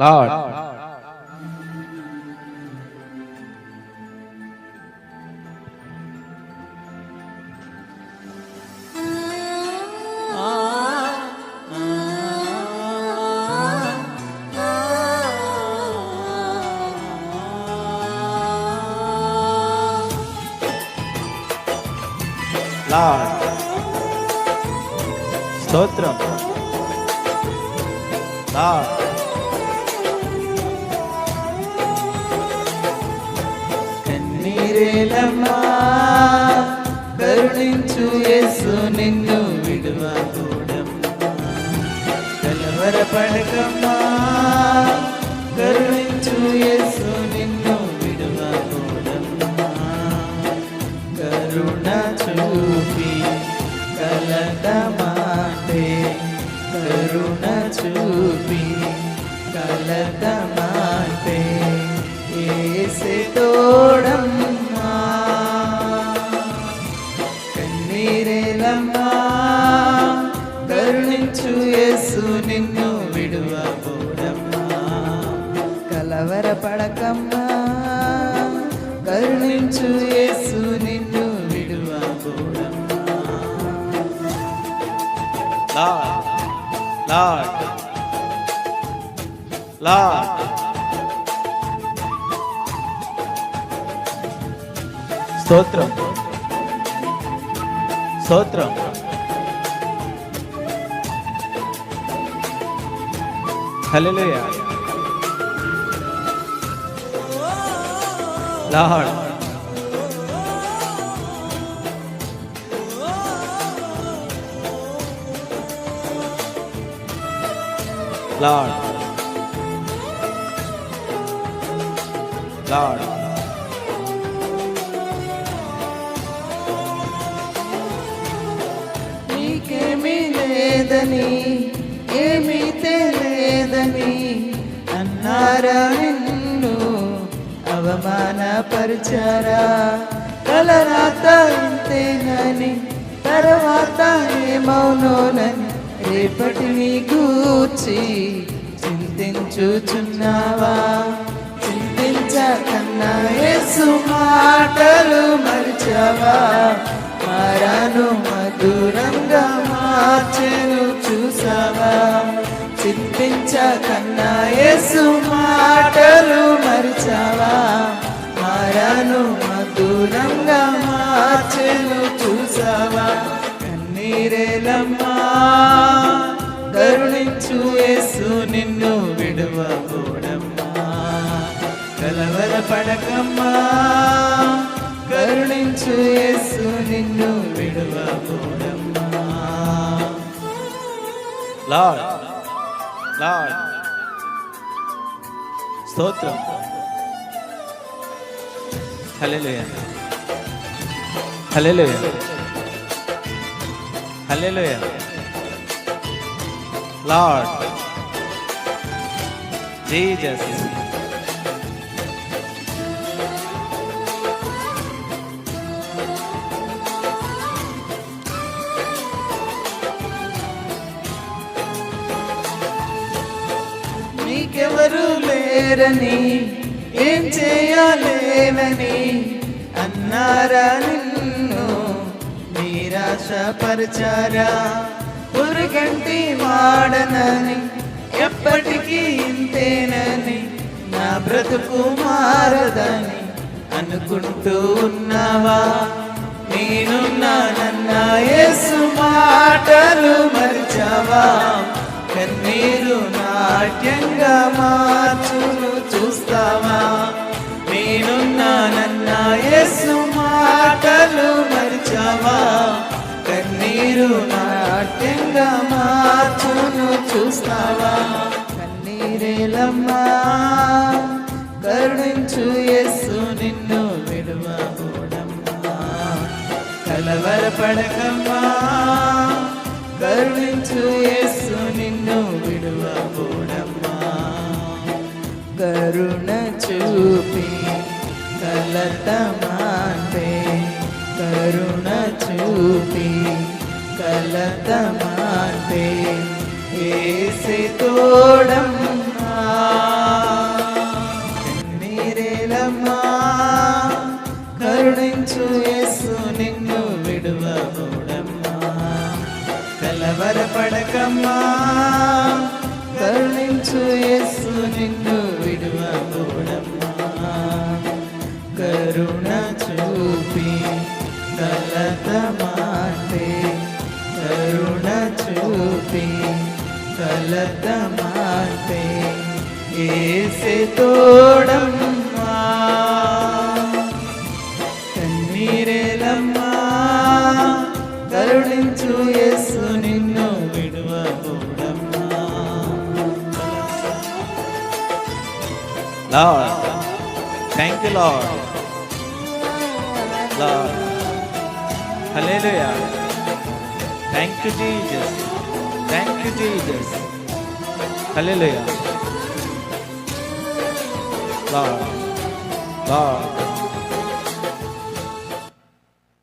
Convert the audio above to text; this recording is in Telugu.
లార్డ్ లార్డ్ స్తోత్రం లార్డ్ కన్నీరేలమ్మా కరుణించు యేసు నిన్ను విడువకూడమ్మా కలవరపడకమ్మా కరుణించు యేసు నిన్ను విడువకూడమ్మా కరుణ చూపి కలదమాటే కరుణ చూపి కలదమాటే కన్నీరేలమ్మా కరుణించు యేసు నిన్ను విడువబోడమ్మా. కలవరపడకమ్మా కరుణించు యేసు నిన్ను విడువబోడమ్మా. Lord Lord. స్తోత్రం. స్తోత్రం హల్లెలూయా లార్డ్ లార్డ్ లార్డ్ ఏమీ లేదని ఏమీ తెలియదని అన్నారా నిన్ను అవమానపరిచారా? కలరాత ఇంతేనని తర్వాత ఏమౌనోనని రేపటిని గూర్చి చింతించుచున్నావా? చింతించకన్నా యేసు మాటలు మరిచావా? మారాను మధురంగా మార్చెను చూసావా? చింతించకన్నా యేసు మాటలు మరిచావా? మారాను మధురంగా మార్చెను చూసావా? కన్నీరేలమ్మా కరుణించు యేసు నిన్ను విడవకూడమ్మా కలవర పడకమ్మా కరుణించు యేసు నిన్ను విడువకూడమ్మా లార్డ్ లార్డ్. స్తోత్రం. Hallelujah. Hallelujah. Hallelujah. Lord. Jesus. ఎవరు లేరని ఏం చేయలేవని అన్నారా నిన్ను. నిరాశపరచారా? పురుగంటి వాడనని ఎప్పటికీ ఇంతేనని నా బ్రతుకు మారదని అనుకుంటూ ఉన్నావా? నేనున్నానన్నా యేసు మాటలు మరిచావా? కన్నీరు నాట్యంగా మార్చును చూస్తావా? నేనున్నానన్న యేసు మాటలు మరిచావా? కన్నీరు నాట్యంగా మార్చును చూస్తావా? కన్నీరేలమ్మా కరుణించు యేసు నిన్ను విడువకూడమ్మా కలవరపడకమ్మా. కరుణించు యేసు నిన్ను విడువకూడమ్మా కరుణ చూపి కలతమాంటే కరుణ చూపి కలతమాంటే ఏసే తోడమ్మా. కలవరపడకమ్మా కరుణించు యేసు నిన్ను విడువబోడమ్మా. కరుణ చూపి కలత మాటే. కరుణ చూపి కలత మాటే. ఏసే తోడమ్మా. Lord. Thank you, Lord. Lord. Hallelujah. Thank you, Jesus. Thank you, Jesus. Hallelujah. Lord. Lord.